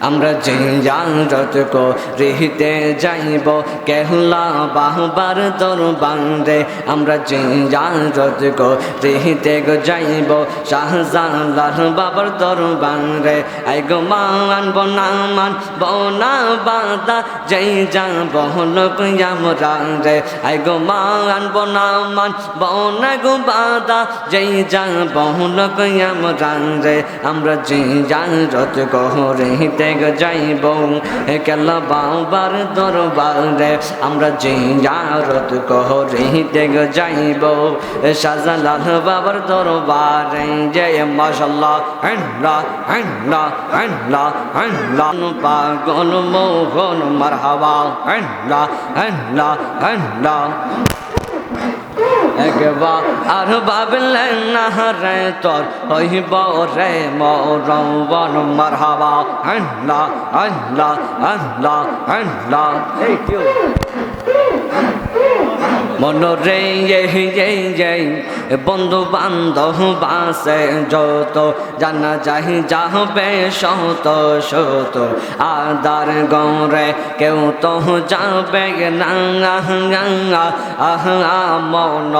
আমরা যে জানত রিহিতে যাইব কেহলা বাহবার দরবারে আমরা যে জানত রিহিতে গো যাইব, শাহজালাল বাবার দরবারে আই গো মান বনা মান বনা বাদা, যেই যাব লোক আমরা রে আই গো মান বনা মান বনা গো বাদা, যেই যাব লোক আমরা রে আমরা যে জানত গহরে দেখ যাইব কেলা বাবার দরবারে আমরা যে গহরে দেখ যাইব। শাহজালাল বাবার দরবারে জয় মাশাল্লাহ আল্লাহ আল্লাহ আল্লাহ আল্লাহ পাগল, মোহন, মারহাবা আল্লাহ আল্লাহ আল্লাহ একবার আর ভাবলেন না রে তোর হইব রে মরবন মারহাবা। আল্লাহ আল্লাহ আল্লাহ আল্লাহ। মনরে বন্ধু বান্ধব বাসে যত, জানা যাই যাবে শত শত। আদার গৌরে কেউ তো যাবে না আহা মন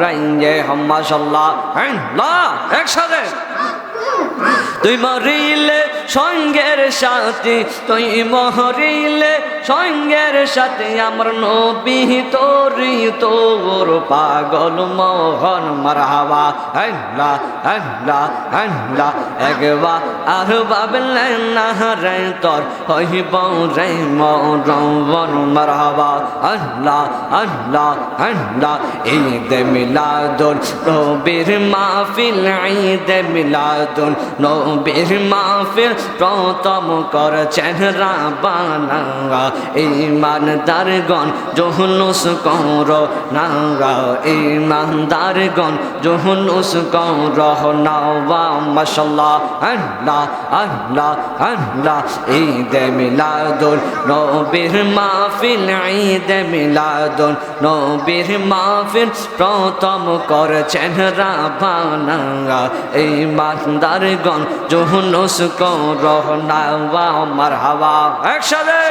রে মাসাল্লাহ একসাথে। তুই মরিলে সঙ্গের সাথে তুই মরিলে সঙ্গের সাথে আমার নবী তোরি, তোর পাগল মোহন মারহাবা। আল্লাহ আল্লাহ আল্লাহ একবার আর ভাবলেন না রে তোর হইব রে মরবন মারহাবা। আল্লাহ আল্লাহ আল্লাহ ঈদ মিলাদুন নবীর মাহফিল, ঈদ মিলাদুন নবীর মাহফিল। প্রথম করছেন রাবানা, ইমানদারগণ জহনুস কর না ইমানদারগণ জহনুস কর না মাশাল্লাহ, আল্লাহ আল্লাহ আল্লাহ, ঈদ মিলাদুন নবীর মাহফিল, ঈদ মিলাদুন নবীর মাহফিল প্রথম করছেন রাবানা, ইমানদারগণ জহনুস কর না হাওয়া একসাথে।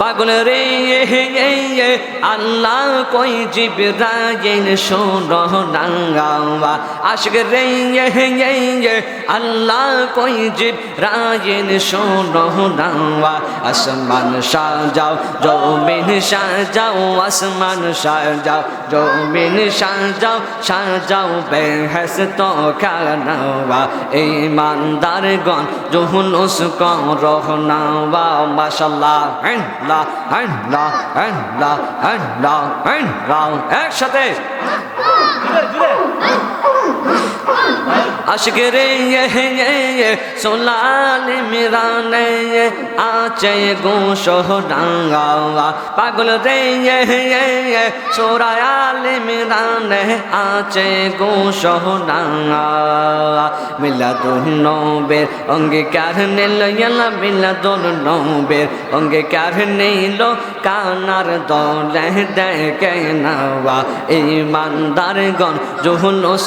পাগল রে আল্লাহ কই জিবরাইল, শোনো নাঙ্গাওয়া আশিক রে আল্লাহ কই জিবরাইল, শোনো নাঙ্গা। আসমান সাজাও, জমিন সাজাও, আসমান সাজাও, জমিন সাজাও সাজাও বেহস তো খানাওয়া ইমানদার গণ জহুনুস রহনা বা মাশাল্লাহ আল্লাহ আল্লাহ আল্লাহ আল্লাহ আল্লাহ একসাথে। আশিক রে সোলাল মিরানে আছে গো সোহরাঙ্গা পাগল রে সোরায়াল মিরানে আছে গো সোহরাঙ্গা মিলাদুন নবের অঙ্গীকার নিল, ইয়ালা মিলাদুন নবের অঙ্গীকার নিল, কানার দলে দেখে নাওয়া। ইমানদার গণ জহুনুস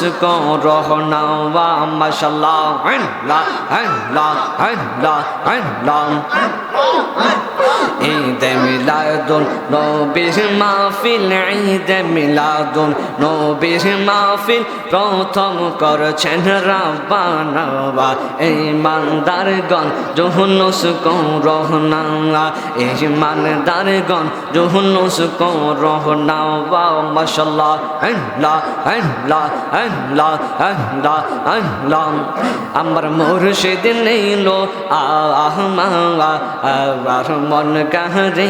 রহনাওয়া মাশাল্লাহ আল্লাহ আল্লাহ আল্লাহ আল্লাহ ঈদ মিলাদুন, নবীর মাহফিল, ঈদ মিলাদুন, নবীর মাহফিল। প্রথম করছেন রাব্বানা ইমানদারগণ জহুনুস রহনা ইমানদারগণ জহুনুস রহনা মাশাল্লাহ আল্লাহ আল্লাহ আল্লাহ আল্লাহ আল্লাহ। আমার মুর্শিদ নেইলো আহমা আর মন কাহরে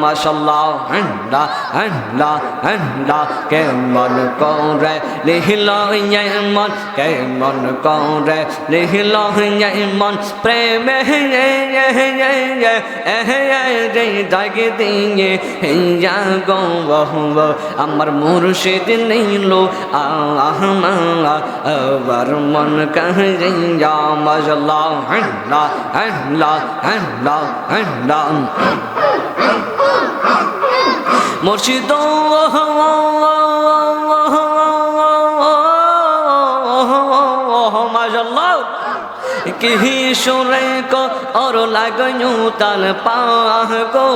মাশাল্লাহ আল্লাহ আল্লাহ আল্লাহ কে মন করে লিহিল মন কে মন করে লিহিল মন প্রেমে রে ডাকে দিয়ে হিয়া গো আমার মুর্শিদ নেইলো আহমা আবার মন কাহরে মাশাল্লাহ আল্লাহ আল্লাহ আল্লাহ আল্লাহ মুর্শিদ কি সুরে কো লাগনু তাল পাহ গো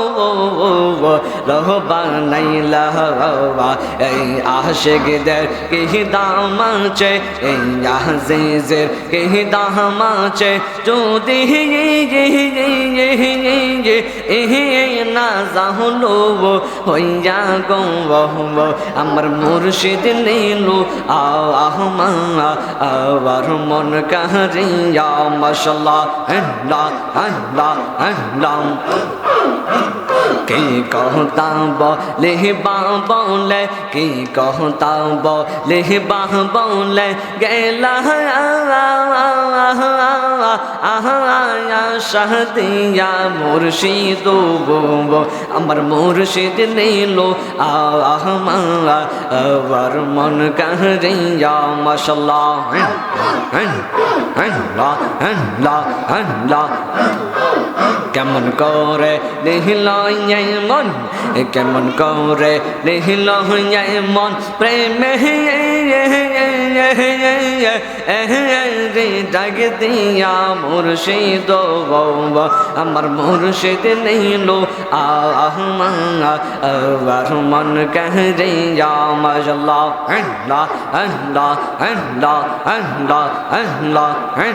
লহবা নাই লহবা এই আশিকদের কি দাম আছে এই আজিজের কি দাম আছে যদি না জাহলো হইয়া গো আমার মুর্শিদ নীলু আহমা আবার মন কাহারিয়া মাশাল্লাহ আল্লাহ আল্লাহ আল্লাহ। কে কহতা বলে বাঁ বলে, কে কহতা বলে বাঁ বলে, গেলা শাহদিয়া, মুর্শিদ আমার মুর্শিদ নীলো আহমা আবার মন কাহিয়া মশলা আল্লাহ আল্লাহ কেমন করে নিহিলয় মন কেমন করে নিহিলয় মন, প্রেমে ডাক দিয়া মুর্শিদ বৌবা আমার মুর্শিদ নীল আহমার মন কহ রিয়া মজলা হ্যাঁ হ্যাঁ হ্যাঁ হ্যাঁ হ্যাঁ হ্যাঁ হ্যাঁ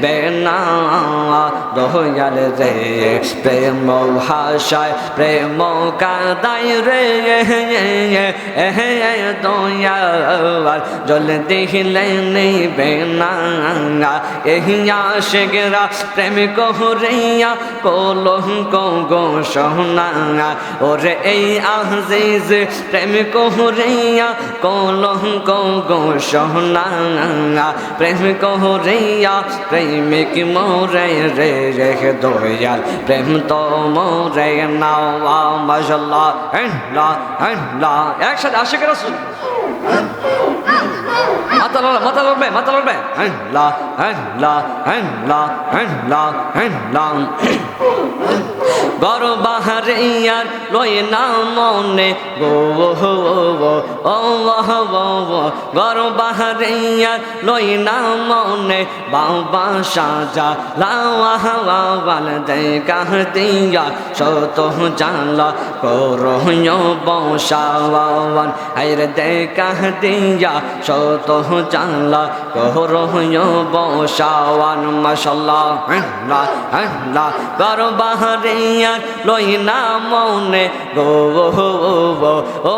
বেনা দয়াল রে, প্রেম হাসায় প্রেম কাদাই রে, দয়াল জল দিলেন বেনা এহি আশেগরা প্রেম কহরিয়া কলঙ্ক গো সোনা। ওরে এই আজিজ প্রেম কহরিয়া কলঙ্ক গো সোনা। প্রেম কহরিয়া প্রেমিক মৌরে রে রেখে দয়াল, প্রেম তো মৌরে নাও মশাল্লাহ একসাথে আশে করে মাথা লড়বে মাথা লড়বে মাথা লড়বে হ্যাঁ লা হ্যাঁ লা হ্যাঁ লা হ্যাঁ লা হ্যাঁ লা হ্যাঁ লা গর বাহারে ইয়ার লয় না মনে। গো গর বাহারে ইয়ার লয় না মনে। বাবা সাজা লাওয়াল দে কাহ দিয়া সত জানলা করো বসাওয়ান আইর দে কাহ দিয়া সত জানলা করো বসাওয়ান মশাল্লাহ আল্লাহ আল্লাহ গর বাহারে ইয়ার লই না মনে। গো ও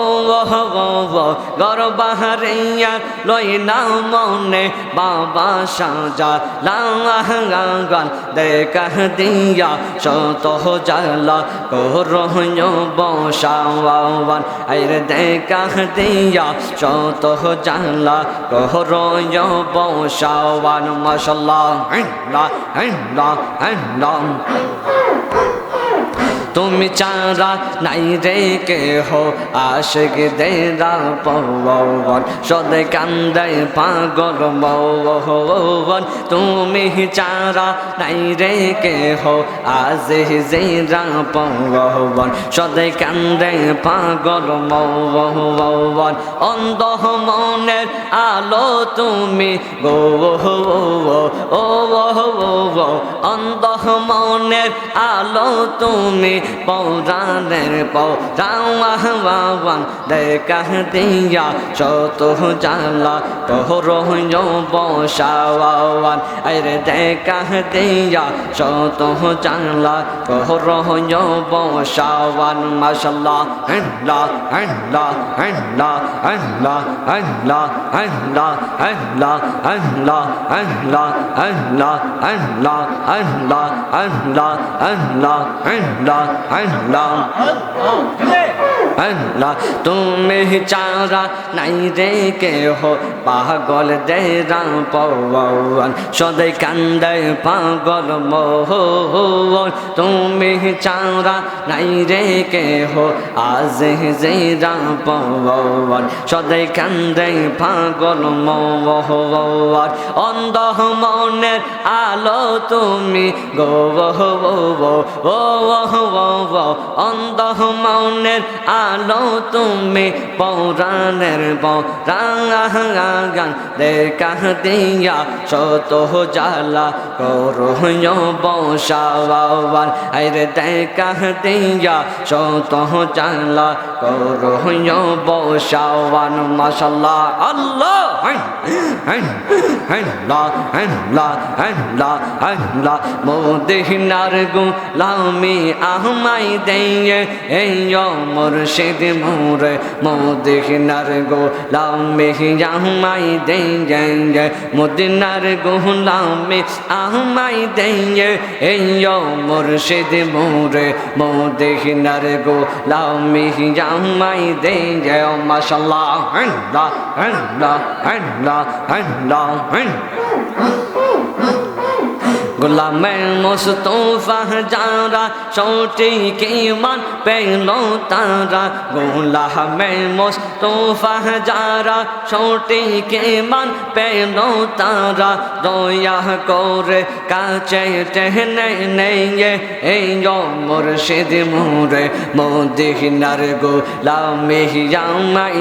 গর বাহারিয়া লই না মনে। বাবা সাজা লাগান দেখা দিয়া শত জালা করহ্য বসাওয়ান। আইরে দেখা দিয়া শত জালা করহ্য বসাওয়ান। মশাল্লাহ আল্লাহ আল্লাহ আল্লাহ তুমি চারা নাই রে কে হো আশিক দেরা পবন সদে কান্দে পাগল মৌবন তুমি চারা নাই রে কে হো আজ জেরা পবন সদে কান্দে পাগল মৌবন অন্ধ মনের আলো তুমি গো ও অন্ধ মনের আলো তুমি পৌরাণের পৌরাওয়ান দেখা দিয়া শত জালা কহর বসাওয়ান আরে দেখা দিয়া শত জালা কহর বসাওয়ান মাশাল্লাহ আল্লাহ আল্লাহ আল্লাহ আল্লাহ আল্লাহ আল্লাহ আল্লাহ আল্লাহ আল্লাহ আল্লাহ আল্লাহ আল্লাহ আল্লাহ আল্লাহ আল্লাহ তুমি চারা নাই রে কে হো পাগল দে রাম পবন কান্দে পাগল মোহন তুমি চারা নাই রে কে হো আজ যে রাম পবন সদাই কান্দে পাগল মোহন অন্ধ মনের আলো তুমি গো ও অন্ধ মনের আলো তুমি পৌরাণের পৌরাণ দেখা দিয়া শত জালা করো বসাবার আরে দেখা দিয়া শত জালা করো বসাবান মাসাল্লাহ আল্লাহ মোদিনার গুলামি আহমাই দেয় এই মুর্শিদ মোরে মোদিনার গুলামি আহমাই দেয় মোদিনার গুলামি আহমাই দেয় এই মুর্শিদ মোরে মোদিনার গুলামি আহমাই দেয় মাশাল্লাহ আল্লাহ আল্লাহ আল্লাহ আল্লাহ গোলামে মুস্তফা যারা সঠিক ইমান পেল তারা? গোলামে মুস্তফা যারা সঠিক ইমান পেল তারা? দয়া করে কাছে টেনে নেয়ে এই মুর্শিদ মোরে মোদিনার গোলামে আমাই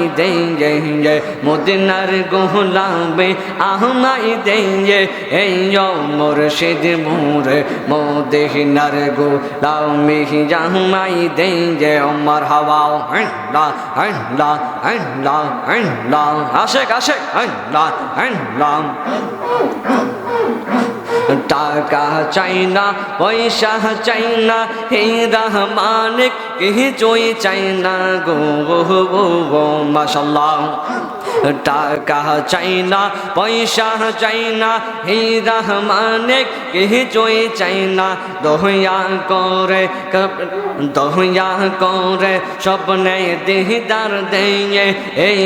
মোদিনার গোলামে আমাই দেয়ে এই মুর্শিদ মোরে মোদিনার গোলামে আমাই দেয়ে আমার হাওয়া। আল্লাহ আল্লাহ আল্লাহ আল্লাহ আশেক আশেক আল্লাহ আল্লাহ টাকা চাই না পয়সা চাই না হে রহমানিক কিছুই চাই না গো গো গো মাশাল্লাহ। টাকা চাই না পয়সা চাই না হে রহমানিক কিছুই চাই না দহিয়া করে দহিয়া করে স্বপ্নে দিদার দেয়ে এই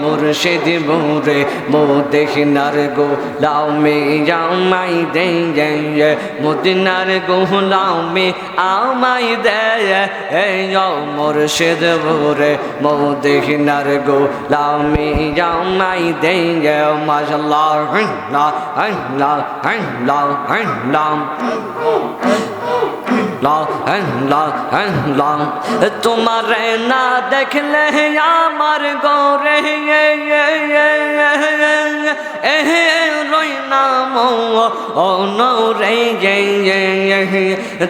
মুর্শিদ মোরে মো দেখিনার গো লাও মে আমাই দেয়ে মদিনার গোলামে আমাই দেয় এই মুর্শিদ মোরে মো দেখিনার তোমার না দেখলে আমার গো রে নাম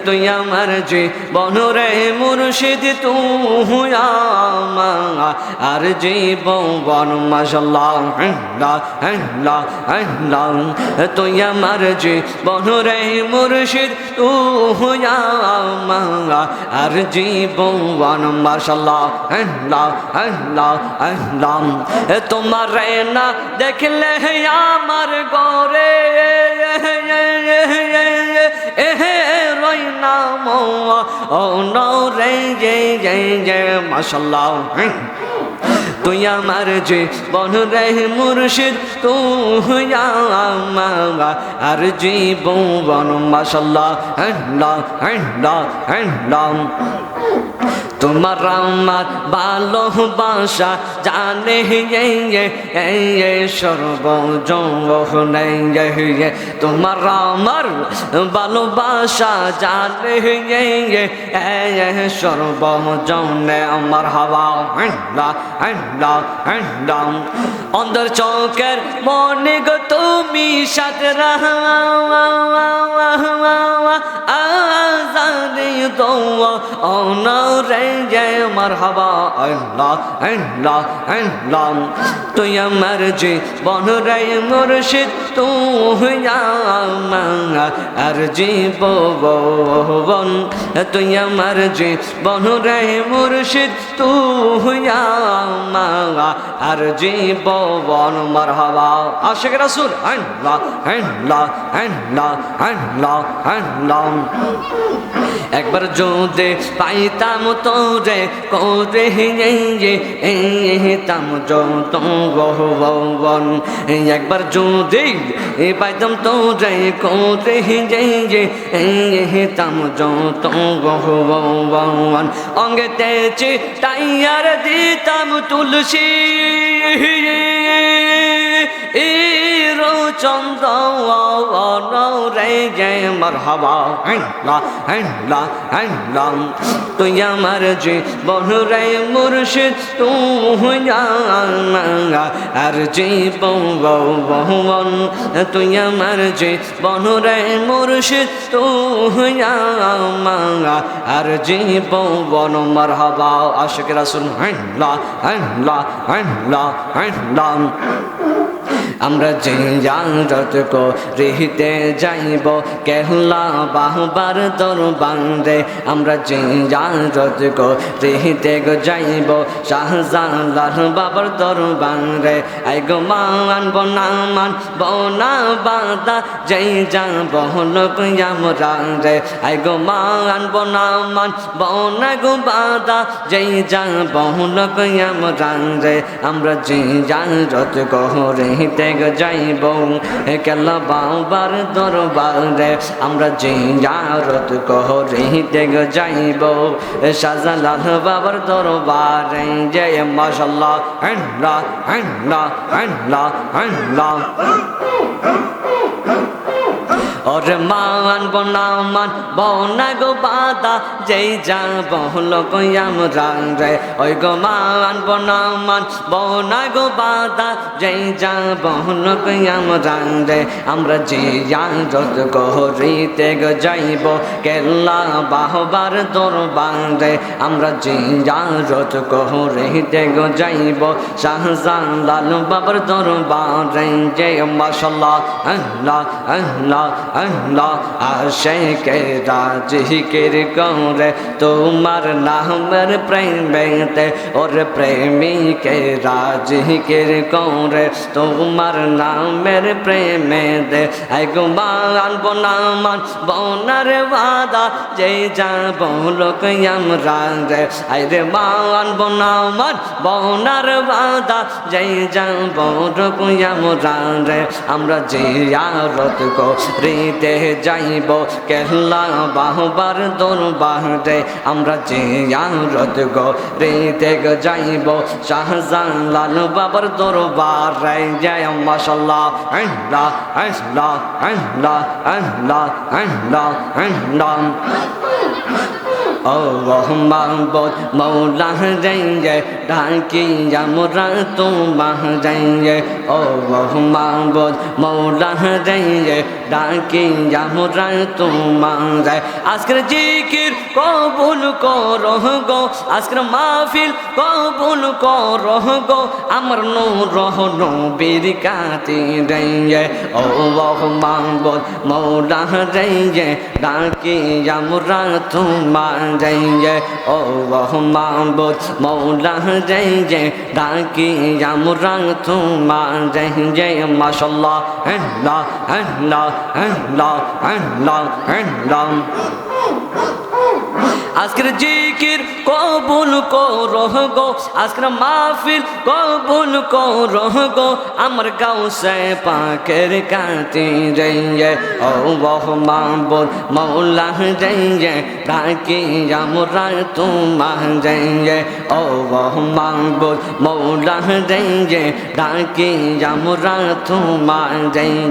তুই আমার যে বনরে মুর্শিদ তুই আর জীবন মাসাল্লাহ তুই আমার যে বনরে মুর্শিদ তুই আর জীবন মাসাল্লাহ তোমার না দেখলে আমার গরে রই নাম ও নরে মাসাল্লাহ তুই আমার যে বন রে মুর্শিদ তুই আমার আর জীবন মাসাল্লাহ তোমার আমার ভালোবাসা জানে সর্বজনে তোমার আমার ভালোবাসা জানে সর্বজনে আমার হাওয়া অন্দর চৌকের মনে গো তুমি সাথে আজানে দো অনরে জয় মারহাবা, আল্লাহ আল্লাহ আল্লাহ। তুই আমার যে বনরে মুর্শিদ, তুই আর জীবন তুই আমার যে বনরে মুর্শিদ, তুই আর জীবন মারহাবা, আশেখ রাসূল, আল্লাহ আল্লাহ আল্লাহ আল্লাহ আল্লাহ। একবার যদি পাইতাম তোরে করে তাম যত বহবন একবার যদি পাইতাম তোরে করে তাম যত বহবন অঙ্গে তেছে আর দিতাম তুলসী। ইরো চন্দ্র রে জয় মরহবা। তুই আমার যে বহরে মুর্শিদ, তুই আর যে বহুবন তুই আমার যে বহরে মুর্শিদ, তুই আর যে বন মরহবা। আশিক রাসুল লা লা লা লা। আমরা কো রিহিতে যাইব, কেহলা বাহবার দরবারে আমরা যে জানত কো রিহিতে গো যাইব, শাহজালাল বাবার দরবারে। আই গো মান বনামান বনা বাদা, যেই যা বহন আমরা রে। আই গো মান বনামান বনা গো বাদা, যেই যা বহন আমরা রে। আমরা কো রিহিতে যাইব কেলা বাবার দরবারে আমরা যে জারত করিতে যাইব শাহজালাল বাবার দরবারে জয় মাশাল্লাহ হ্যাঁ হ্যাঁ হ্যাঁ আল্লাহ ওরে মান বনামান বনা গো বাদা, যেই যা বহল কয়াম রে। ওই গো মান বনামান বনা গো বাদা, যেই যা বহল কয়াম রে। আমরা যে যত করিতে গো যাইব, কেল্লা বাহবার দরবারে। আমরা যে যত করিতে গো যাইব শাহজান লাল বাবার দরবারে। জয় মাশাল্লাহ, আল্লাহ আল্লাহ আল্লাহ আশেকে রাজিকের গৌরে? তোমার নামের প্রেমেতে ওর প্রেমিকে রাজিকের গৌরে? তোমার নামের প্রেমেতে আই গো মান বনামান বনার বাদা, যা বলক আমরা রে। আই রে মান বনামান বনার বাদা, যা বলক আমরা রে। আমরা যে আরত কো রিতে যাইব, কেল্লা বাহবার দরবারে আমরা যে আরত গো রিতে যাইব শাহজান লাল বাবার দরবারে জয় মাশাল্লাহ আল্লাহ আল্লাহ আল্লাহ আল্লাহ আল্লাহ আল্লাহ ও মোহাম্মদ মৌলা যাইয়ে ডাকি আমরা তোমার যাইয়ে ও মোহাম্মদ মৌলা যাইয়ে ডাকি আমরা তোমার যাই আজকের জিকির কবুল করো গো আজকের মাহফিল কবুল করো গো আমার নূর নবীর কাতি যাইয়ে ও মোহাম্মদ মৌলা যাইয়ে ডাকি আমরা তোমার যাইয়ে ও মাহবুদ মৌলা যাইয়ে ডাকি আমরা তোমার যাইয়ে মাসাল্লাহ হ্যাঁ হ্যাঁ হ্যাঁ হ্যাঁ হ্যাঁ আল্লাহ আজকের জিকির কবুল করো গো আজকের মাহফিল কবুল করো গো আমার গাঁও সে পাকের কাতি রে ও বহ মাহবুদ মৌলা রে ডাকি আমরা তোমার রে ও বহ মাহবুদ মৌলা রে ডাকি আমরা তোমার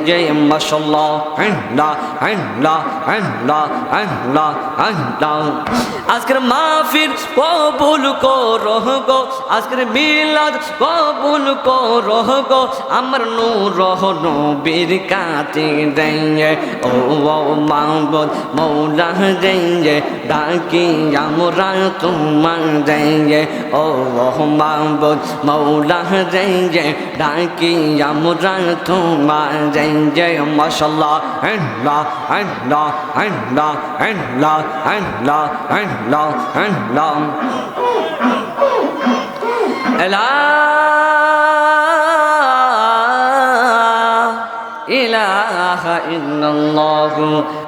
রে মাশাল্লাহ আল্লাহ আল্লাহ আল্লাহ আল্লাহ আল্লাহ আজকের মাহফিল, কবুল করো গো। আজকের মিলাদ, কবুল করো গো। আমার নূর নবীর কাতি দেয় ও ও মাহবুদ মৌলা দেয় ডাকি আমরা তোমার দেয় ও ও মাহবুদ মৌলা দেয় ডাকি আমরা তোমার দেয় মাশাল্লাহ আল্লাহ আল্লাহ আল্লাহ আল্লাহ and long and long. La ilaha illallah.